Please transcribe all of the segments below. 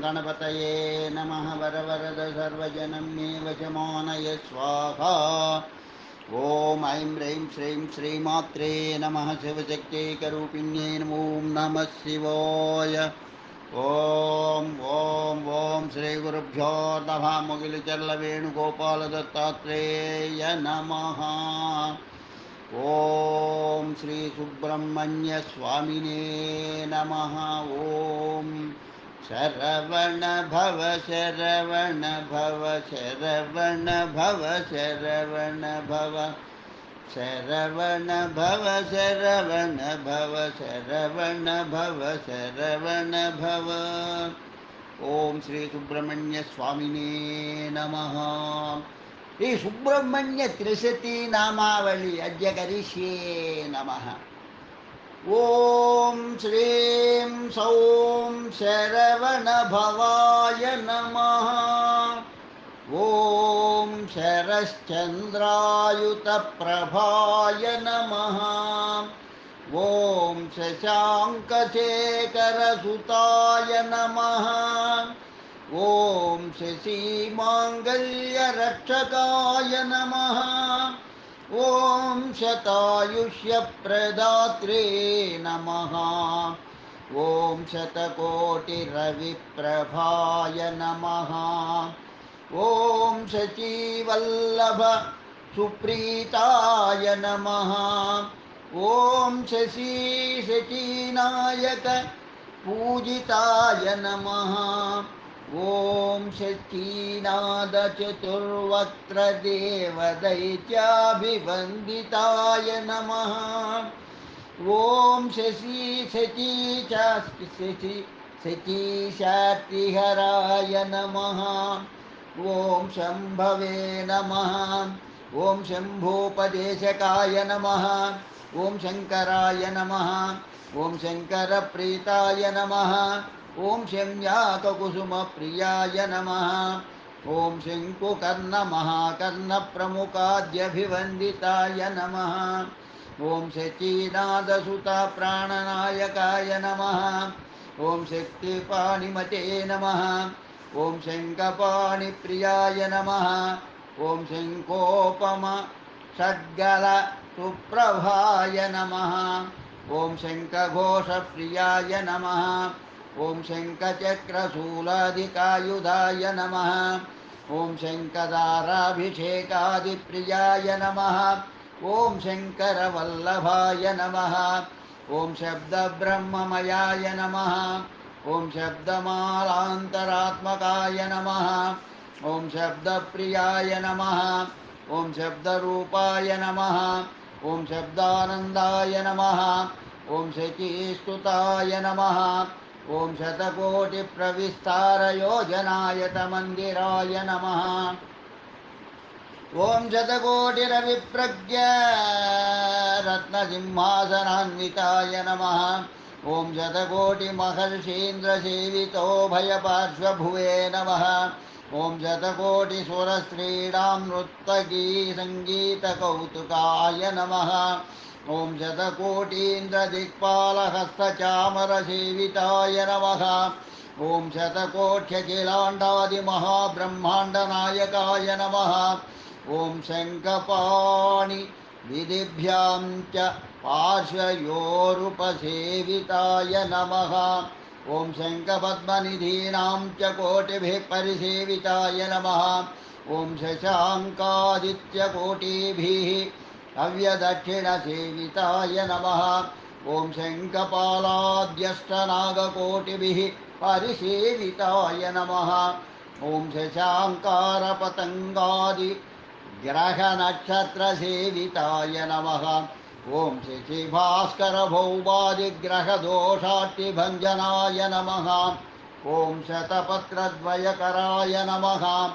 गणपतये नमः वरवरद सर्वजनमेव च मोनय स्वाहा। ॐ ऐं ह्रीं श्रीं श्रीमात्रे नमः शिवशक्त्यैकरूपिण्यै नमो नमः शिवाय। ॐ ॐ ॐ श्रीगुरुभ्यो नमः मुगिलचल्लवेणुगोपालदत्तात्रेय नमः। ॐ श्रीसुब्रह्मण्यस्वामिने नमः। ॐ शरवण भव शरवण भव शरवण भव शरवण भव शरवण भव शरवण भव शरवण भव शरवण भव ओम श्री सुब्रह्मण्य स्वामी नम। श्री सुब्रह्मण्य त्रिशती नामावली अद्य करीष्ये नमः। ॐ श्रीं सौं शरवणभवाय नमः। ॐ शरश्चन्द्रायुतप्रभाय नमः। ॐ शशाङ्कशेखरसुताय नमः। ॐ शशीमाङ्गल्यरक्षकाय नमः। ॐ शतायुष्यप्रदात्रे नमः। ॐ शतकोटिरविप्रभाय नमः। ॐ शचीवल्लभ सुप्रीताय नमः। ॐ शशी शचीनायक पूजिताय नमः। ॐ शचीनादचतुर्वक्त्रदेवदैत्याभिवन्दिताय नमः। ॐ शशी शची शची शचीशातिहराय नमः। ॐ शम्भवे नमः। ॐ शम्भोपदेशकाय नमः। ॐ शङ्कराय नमः। ॐ शङ्करप्रीताय नमः। ॐ शम्याककुसुमप्रियाय नमः। ॐ शङ्कुकर्णमहाकर्णप्रमुखाद्यभिवन्दिताय नमः। ॐ शचीनादसुतप्राणनायकाय नमः। ॐ शक्तिपाणिमते नमः। नमः। ॐ शङ्कोपम षड्गल सुप्रभाय नमः। ॐ शङ्खघोषप्रियाय नमः। ॐ शङ्खचक्रशूलाधिकायुधाय नमः। ॐ शङ्खदाराभिषेकादिप्रियाय नमः। ॐ शङ्करवल्लभाय नमः। ॐ शब्दब्रह्ममयाय नमः। ॐ शब्दमालान्तरात्मकाय नमः। ॐ शब्दप्रियाय नमः। ॐ शब्दरूपाय नमः। ॐ शब्दानन्दाय नमः। ॐ शचीस्तुताय नमः। ॐ शतकोटिप्रविस्तारयोजनायतमन्दिराय नमः। ॐ शतकोटिरविप्रज्ञ रत्नसिंहासनान्विताय नमः। ॐ शतकोटिमहर्षीन्द्रसेवितो भयपार्श्वभुवे नमः। ॐ शतकोटिसुरस्त्रीणां नृत्तगी सङ्गीतकौतुकाय नमः। ॐ शतकोटीन्द्रदिक्पालहस्तचामरसेविताय नमः। ॐ शतकोट्यखिलाण्डादिमहाब्रह्माण्डनायकाय नमः। ॐ शङ्खपाणि विधिभ्यां च पार्श्वयोरुपसेविताय नमः। ॐ शङ्खपद्मनिधीनां च कोटिभिः परिसेविताय नमः। ॐ शशाङ्कादित्यकोटिभिः अव्यदक्षिणसेविताय नमः। ॐ शङ्खपालाद्यष्टनागकोटिभिः परिसेविताय नमः। ॐ शशाङ्कारपतङ्गादि ग्रहनक्षत्रसेविताय नमः। ॐ शशिभास्करभौवादिग्रहदोषाट्टिभञ्जनाय नमः। ॐ शतपत्रद्वयकराय नमः।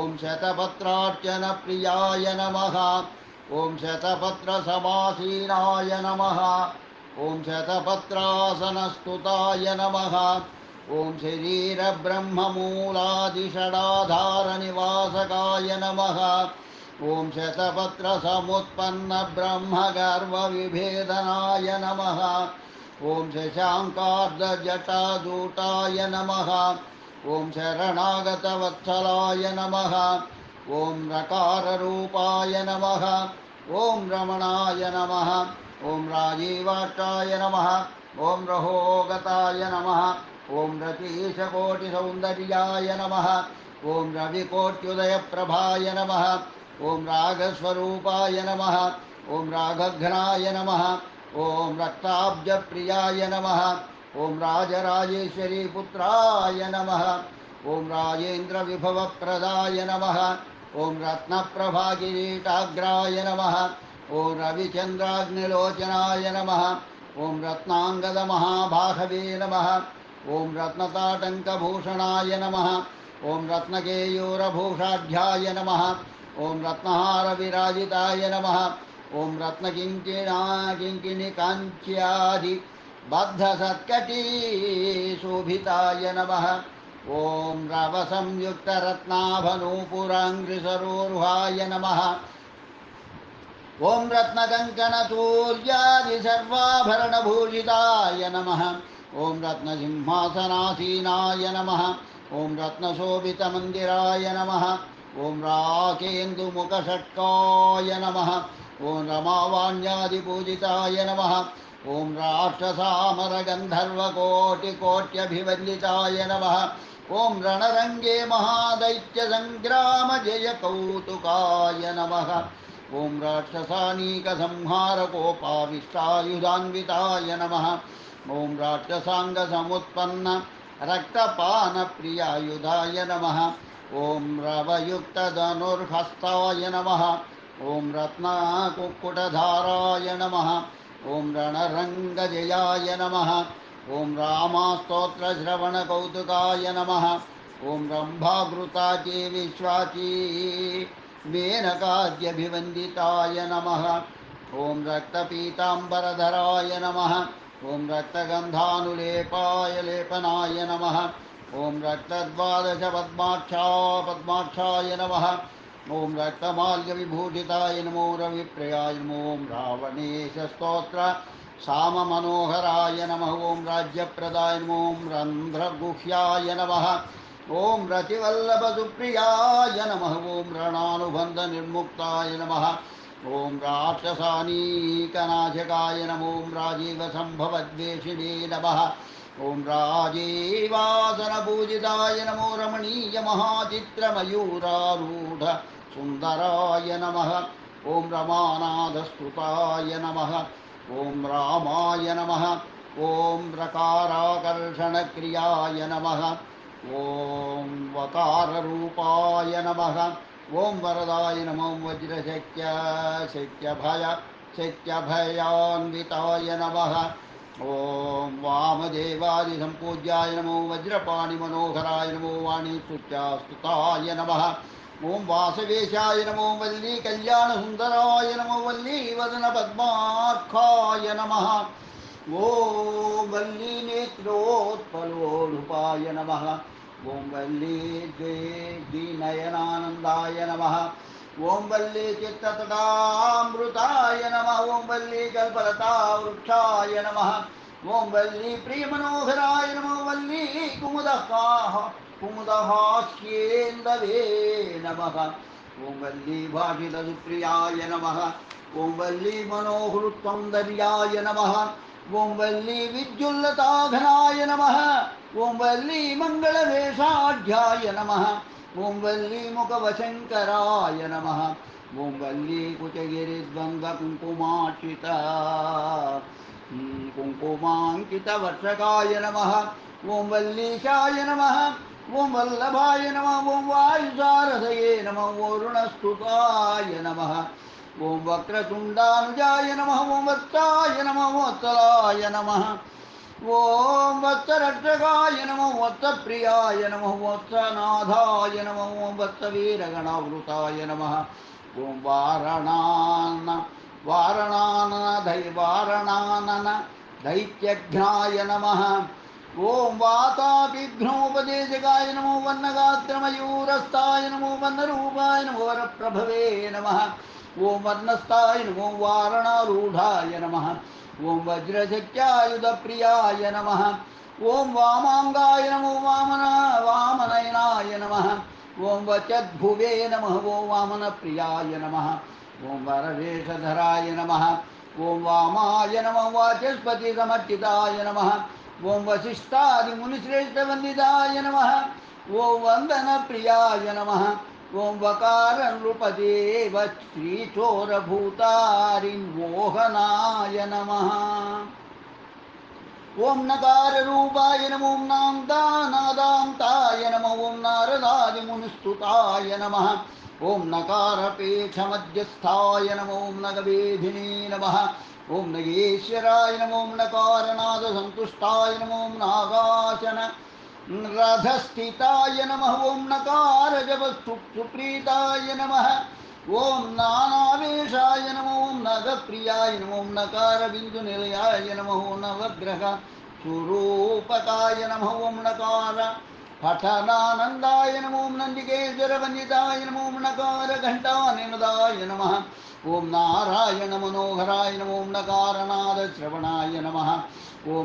ॐ शतपत्रार्चनप्रियाय नमः। ॐ शतपत्रसमासीनाय नमः। ॐ शतपत्रासनस्तुताय नमः। ॐ शरीरब्रह्ममूलादिषडाधारनिवासकाय नमः। ॐ शतपत्रसमुत्पन्नब्रह्मगर्वविभेदनाय नमः। ॐ शशाङ्कार्धजटाजूटाय नमः। ॐ शरणागतवत्सलाय नमः। ॐ रकाररूपाय नमः ॐ रमणाय नमः ॐ राजीवाक्षाय नमः ॐ रहोगताय नमः ॐ रतीशकोटिसौन्दर्याय नमः ॐ रविकोट्युदयप्रभाय नमः ॐ रागस्वरूपाय नमः ॐ राघघ्नाय नमः ॐ रक्ताब्जप्रियाय नमः ॐ राजराजेश्वरीपुत्राय नमः ॐ राजेन्द्रविभवप्रदाय नमः ॐ रत्नप्रभाकिरीटाग्राय नमः। ॐ रविचन्द्राग्निलोचनाय नमः। ॐ रत्नाङ्गदमहाभागवे नमः। ॐ रत्नताटङ्कभूषणाय नमः। ॐ रत्नकेयूरभूषाढ्याय नमः। ॐ रत्नहारविराजिताय नमः। ॐ रत्नकिङ्किणा, किङ्किणिकाञ्च्यादि बद्धसत्कटी शोभिताय नमः। ॐ रवसंयुक्तरत्नाभनूपुराङ्घ्रिसरोरुहाय नमः। ॐ रत्नकङ्कणतूर्यादिसर्वाभरणभूषिताय नमः। ॐ रत्नसिंहासनासीनाय नमः। ॐ रत्नशोभितमन्दिराय नमः। ॐ राकेन्दुमुखषट्काय नमः। ॐ रमावाण्यादिपूजिताय नमः। ॐ राक्षसामरगन्धर्वकोटिकोट्यभिवन्दिताय नमः। ॐ रणरङ्गे महादैत्यसङ्ग्रामजयकौतुकाय नमः। ॐ राक्षसानीकसंहारकोपाविष्टायुधान्विताय नमः। ॐ राक्षसाङ्गसमुत्पन्न रक्तपानप्रियायुधाय नमः। ॐ रवयुक्तधनुर्हस्ताय नमः। ॐ रत्नकुक्कुटधाराय नमः। ॐ रणरङ्गजयाय नमः। ॐ रामास्तोत्रश्रवणकौतुकाय नमः। ॐ रम्भाघृताची विश्वाची। मेनकाद्यभिवन्दिताय नमः। ॐ रक्तपीताम्बरधराय नमः। ॐ रक्तगन्धानुलेपाय लेपनाय नमः। ॐ रक्तद्वादशपद्माक्षा पद्माक्षाय नमः। ॐ रक्तमाल्यविभूषिताय नमो रविप्रियाय नमो। रावणेशस्तोत्र साममनोहराय नमः। ॐ राज्यप्रदाय नमो नमः। ॐ रतिवल्लभसुप्रियाय नमः। ॐ रणानुबन्धनिर्मुक्ताय नमः। ॐ राक्षसानीकनाशकाय नमो ॐ नमः। ॐ राजीवासनपूजिताय नमो रमणीय रमणीयमहाचित्रमयूरारूढ सुन्दराय नमः। ॐ रमानाथस्तुताय नमः। ॐ रामाय नमः। ॐ रकाराकर्षणक्रियाय नमः। ॐ वकाररूपाय नमः। ॐ वरदाय नमो वज्रशक्य शक्यभय शक्यभयान्विताय नमः ॐ वामदेवादिसम्पूज्याय नमो वज्रपाणिमनोहराय नमो वाणी वाणीस्तुत्यास्तुताय नमः। ॐ वासवेशाय नमो वल्ली कल्याणसुन्दराय नमो वल्ली वदनपद्मार्खाय नमः। ॐ वल्लीनेत्रोत्पलोलुपाय नमः। ॐ वल्ली द्वे द्विनयनानन्दाय नमः। ॐ वल्ली चित्ततटामृताय नमः। ॐ वल्ली कल्पलतावृक्षाय नमः। ॐ वल्ली प्रियमनोहराय नमो। वल्ली कुमुदकाः कुमुदहास्येन्दवे नमः। ॐ वल्ली भाषितसुप्रियाय नमः। ॐ वल्ली मनोहृत्सौन्दर्याय नमः। ॐ वल्ली विद्युल्लताघनाय नमः। ॐ वल्ली मङ्गलवेषाढ्याय नमः। नमः ॐ वल्ली कुचगिरिद्वन्द्वकुङ्कुमार्चित कुङ्कुमाङ्कितवर्षकाय नमः। ॐ वल्लीशाय नमः। ॐ वल्लभाय नमः ॐ वायुसारथये नमः वरुणस्तुताय नमः ॐ वक्रतुण्डानुजाय नमः ॐ वत्साय नमः वत्सलाय नमः ॐ वत्सरक्षकाय नमः वत्सप्रियाय नमः वत्सनाथाय नमः ॐ वत्सवीरगणावृताय नमः ॐ वारणान वारणानदै वारणानन दैत्यघ्नाय नमः ॐ वातापिघ्नोपदेशकाय नमो वन्नगात्रमयूरस्ताय नमो वन्नरूपाय नमो वर वरप्रभवे नमः। ॐ वर्णस्थाय नमो वारणारूढाय नमः। ॐ वज्रशक्त्यायुधप्रियाय नमः। ॐ वामाङ्गाय नमो वामन वामनयनाय नमः। ॐ वचद्भुवे नम। नमः ॐ वामनप्रियाय नमः। ॐ वरवेषधराय नमः। ॐ वामाय नमः। वाचस्पतिसमर्चिताय नमः। ॐ वसिष्ठादिमुनिश्रेष्ठवन्दिताय नमः। ॐ वन्दनप्रियाय नमः। ॐ वकारनृपदेव श्रीचोरभूतारिन्मोहनाय नमः। ॐ नकाररूपाय नमो नान्दानादान्ताय नमः ॐ नारदादिमुनिस्तुताय नमः। ॐ नकारपेक्षमध्यस्थाय नमो ॐ नगवेधिने नमः। ॐ नगेश्वराय नमो ॐ नकारनादसन्तुष्टाय नमो ॐ नागासन रथस्थिताय नमः ॐ नकारजपस्तु सुप्रीताय नमः ॐ नानावेशाय नमो ॐ नगप्रियाय नमो ॐ नकारबिन्दुनिलयाय नमः ॐ नवग्रह स्वरूपकाय नमः ॐ नकार पठनानन्दाय नमो। ॐ नन्दिकेश्वरवन्दिताय नमो ॐ नकार घण्टानिनदाय नमः। नारायणमनोहराय नमो नमः।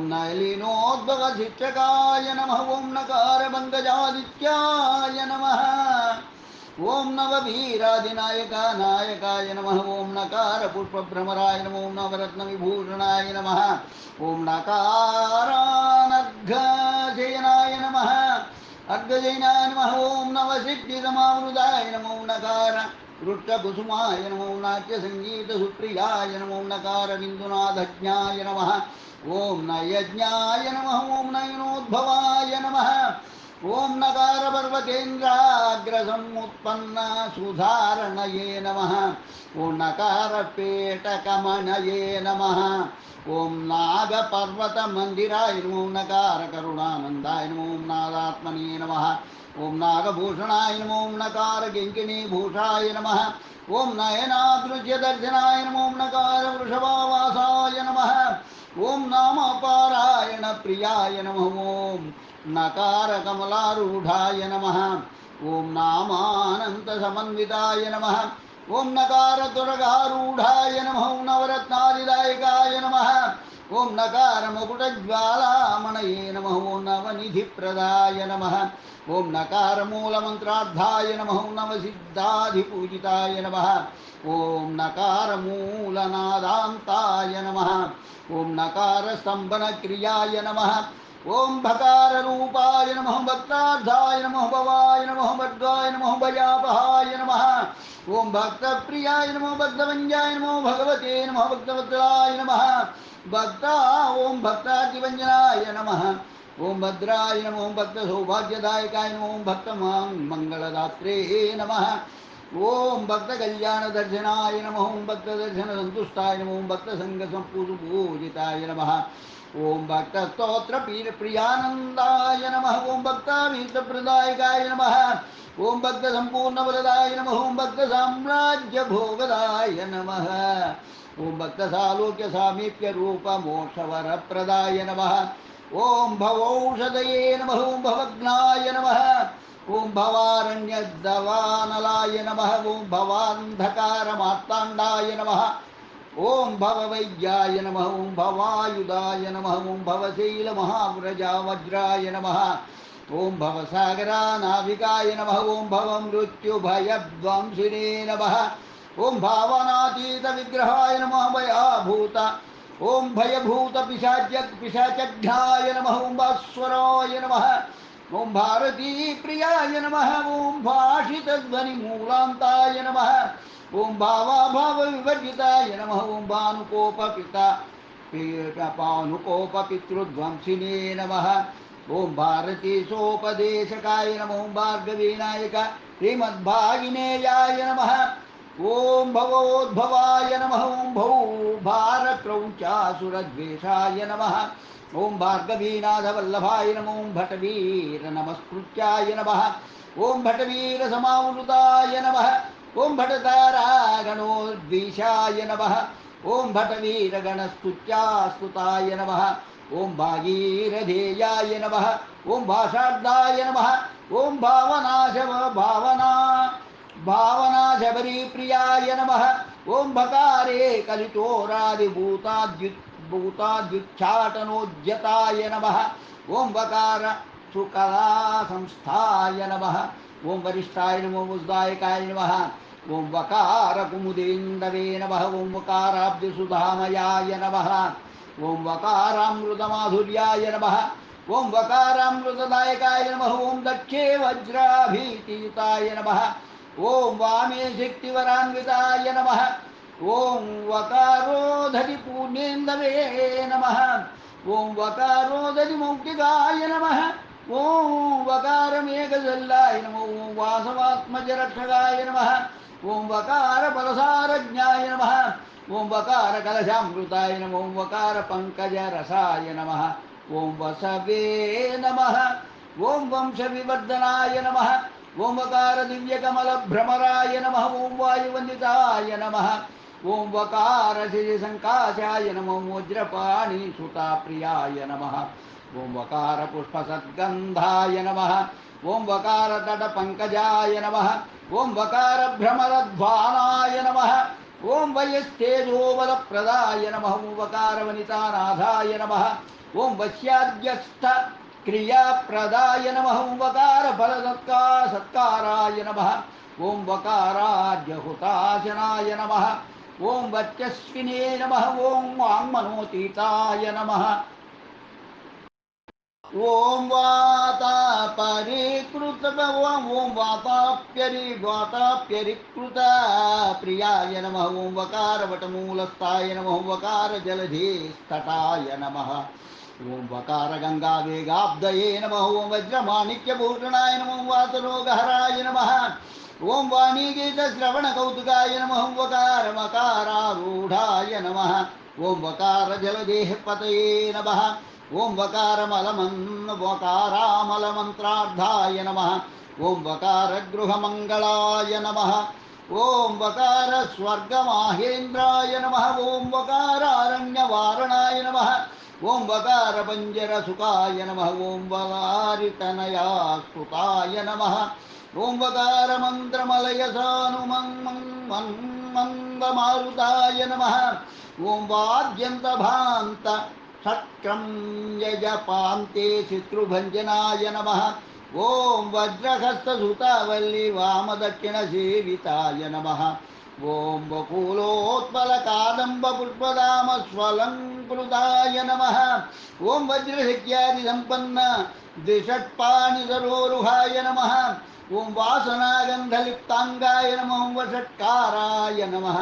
नलिनोद्भवशिक्षकाय नमः ॐ नमः। ॐ नववीरादिनायक नायकाय नमः। ॐ नकार पुष्पभ्रमराय नमो नवरत्नविभूषणाय नमः। ॐ नकारानर्घजयनाय नमः। अर्घजयनाय नमः ॐ नवसिद्धिसमावृताय नमो नकार वृक्षकुसुमाय नमो नाट्यसङ्गीतसुप्रियाय नमो ॐ नकारबिन्दुनाथज्ञाय नमः ॐ नयज्ञाय नमः ॐ नयनोद्भवाय नमः ॐ नकारपर्वतेन्द्राग्रसमुत्पन्न सुधारणये नमः ॐ नकारपेटकमनये नमः। ॐ नागपर्वतमन्दिराय नमो। नकार नकारकरुणानन्दाय नमो ॐ नागात्मने नमः ॐ नागभूषणाय नमो नकार ॐ नकारकिङ्किणीभूषाय नमः। ॐ नयनादृश्यदर्शनाय नमो ॐ नकारवृषभावासाय नमः। ॐ नामपारायणप्रियाय नमः। ॐ नकारकमलारूढाय नमः। ॐ नामानन्तसमन्विताय नमः। ॐ नकारतुरगारूढाय नमः। ॐ नवरत्नादिदायकाय नमः। ॐ नकारमकुटज्वालामणये नमः। ॐ नवनिधिप्रदाय नमः। ॐ नकारमूलमन्त्रार्थाय नमः। ॐ नवसिद्धाधिपूजिताय नमः। ॐ नकारमूलनादान्ताय नमः। ॐ नकारस्तम्भनक्रियाय नमः। ॐ भकाररूपाय नमः भक्तार्थाय नमः भवाय नमः भद्राय नमः भयापहाय नमः। ॐ भक्तप्रियाय नमो भक्तवञ्जाय नमो भगवते नमः भक्तवत्सलाय नम। भक्ता ॐ भक्तादिवञ्जनाय नम। ॐ भद्राय नमो भक्तसौभाग्यदायकाय नमो भक्तमां मङ्गलदात्रे नमः। ॐ भक्तकल्याणदर्शनाय नमः। ॐ भक्तदर्शनसन्तुष्टाय नमो। ॐ पूजिताय नमः। ॐ भक्तस्तोत्रप्रियानन्दाय नमः। ॐ भक्ताभीष्टप्रदायकाय नमः। ॐ भक्तसम्पूर्णबलदाय नमः। ॐ भक्तसाम्राज्यभोगदाय नमः। ॐ भक्तसालोक्यसामीप्यरूपमोक्षवरप्रदाय नमः। ॐ भवौषधये नमः। ॐ भवग्नाय नमः। ॐ भवारण्यदवानलाय नमः। ॐ भवान्धकारमार्ताण्डाय नमः। ॐ भववैद्याय नमः ॐ भवायुधाय नमः ॐ भवशैलमहाव्रजावज्राय नमः ॐ नमः ॐ भवमृत्युभयध्वंसिने नमः ॐ भावनातीतविग्रहाय नमः, भयाभूत ॐ पिशाचघ्नाय नमः ॐ भास्वराय नमः ॐ भारतीप्रियाय नमः ॐ भाषितध्वनिमूलान्ताय नमः ॐ भावाभावविवर्जिताय नमः ॐ भानुकोपपिता पानुकोपपितृध्वंसिने नमः ॐ भारतीसोपदेशकाय नमो ॐ भार्गवीनायक श्रीमद्भागिनेयाय नमः। ॐ भवोद्भवाय नमः। ॐ भौ भारक्रौञ्चासुरद्वेषाय नमः। ॐ भार्गवीनाथवल्लभाय नमो ॐ भटवीरनमस्कृत्याय नमः। ॐ भटवीरसमावृताय नमः। ॐ भटतारागणोद्विषाय नमः। ॐ भटवीरगणस्तुत्यास्तुताय नमः। ॐ भागीरधेयाय नमः। ॐ भाषार्धाय नमः। ॐ भावनाशव भावना भावनाशबरीप्रियाय नमः। ओम भकारे कलितोरादिभूताद्युच्चाटनोद्यताय नमः। ओम बकार सुकला संस्थाय नमः। ओम वरिष्ठाय नमो मुद्दायकाय नमः। ओम वकार कुमुदेन्दवे नमः। ओम वकाराब्धिसुधामयाय नमः। ओम वकारामृतमाधुर्याय नमः ओम वकारामृतदायकाय नमः ओम दक्षे वज्राभीतियुताय नमः। ओम वामे शक्तिवरान्विताय नमः। ओम वकारोधरि पूर्णेन्दवे नमः। ओम वकारोधरि मौक्तिकाय नमः। ओम वकारमेघजल्लाय नमः। ओम वासवात्मजरक्षकाय नमः। ओम वकार बलसारज्ञाय नमः। ओम वकार कलशामृताय नमः। ओम वकार पंकजरसाय नमः। ओम वसवे नमः। ओम वंशविवर्धनाय नमः। ओम वकार दिव्यकमलभ्रमराय नमः। ओम वायुवन्दिताय नमः। ओं वकार श्रीसङ्काशाय नमः। ओम वज्रपाणिसुताप्रियाय नमः। ओम वकार पुष्पसद्गन्धाय नमः। ओम वकार तटपङ्कजाय नमः। ओम वकार भ्रमरध्वानाय नमः। ओम वयस्तेजोबलप्रदाय नमः। ओम वकार वनितानाथाय नमः। ओम वश्याद्यस्थ क्रियाप्रदाय नमः। ओम वकार फलसत्का सत्काराय नमः। ओम वकाराद्यहुताशनाय नमः। ओम वच्चस्विने नमः। ओम वाङ्मनोतीताय नमः। ओम वाता परिकृत ओम वाताप्यरि, वाताप्यरिकृत। प्रियाय नमः ओम वकार वटमूलस्थाय नमः ओम वकार जलधेस्तटाय नमः। ओम वकार गंगा वेगाब्दये नमः ओम वज्रमाणिक्यभूषणाय नमः ओम वातरोगहराय नमः। ओम वाणीगीतश्रवणकौतुकाय नमः ओम वकार मकारारूढाय नमः। ओम वकार जलदेहपतये नमः। ओम वकारमलमन् वकारामलमन्त्रार्धाय नमः। ओम वकारगृहमङ्गलाय नमः। ओम वकार स्वर्गमाहेन्द्राय नमः। ओम वकारारण्यवारणाय नमः। ओम वकार पञ्जरसुखाय नमः। ओम वकारितनयास्तुताय नमः। ओम वकार मन्त्रमलयसानुमन्मन्दमारुताय नमः ओम वाद्यन्तभान्त षट्क्रं यजपान्ते शत्रुभञ्जनाय नमः। ॐ वज्रहस्तसुतावल्ली वामदक्षिणसेविताय नमः। ॐ बकुलोत्पलकादम्बपुष्पदामस्वलङ्कृताय नमः। ॐ वज्रशक्यादिसम्पन्न द्विषट्पाणिधरोरुहाय नमः। ॐ वासनागन्धलिप्ताङ्गाय नमो वषट्काराय नमः।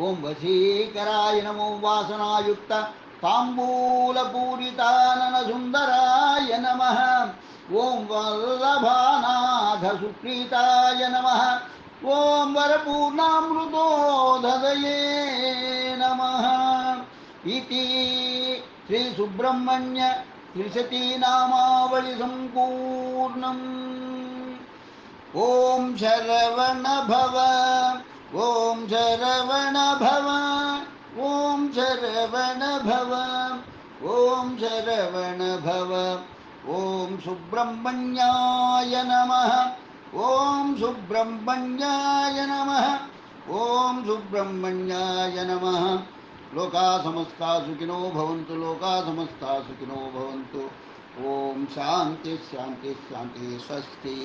ॐ वशीकराय नमो वासनायुक्त ताम्बूलपूरिताननसुन्दराय नमः। ॐ वल्लभानाथसुप्रीताय नमः। ॐ वरपूर्णामृतोदये नमः। इति श्रीसुब्रह्मण्य त्रिशतीनामावलिसम्पूर्णम् ॐ शरवण भव। ॐ शरवण भव। शरवण भव ॐ शरवण भव ॐ सुब्रह्मण्याय नमः। ॐ सुब्रह्मण्याय नमः। ॐ सुब्रह्मण्याय नमः। लोका समस्ता सुखिनो भवन्तु लोका समस्ता सुखिनो भवन्तु। ॐ शान्ति शान्ति शान्ति, स्वस्ति।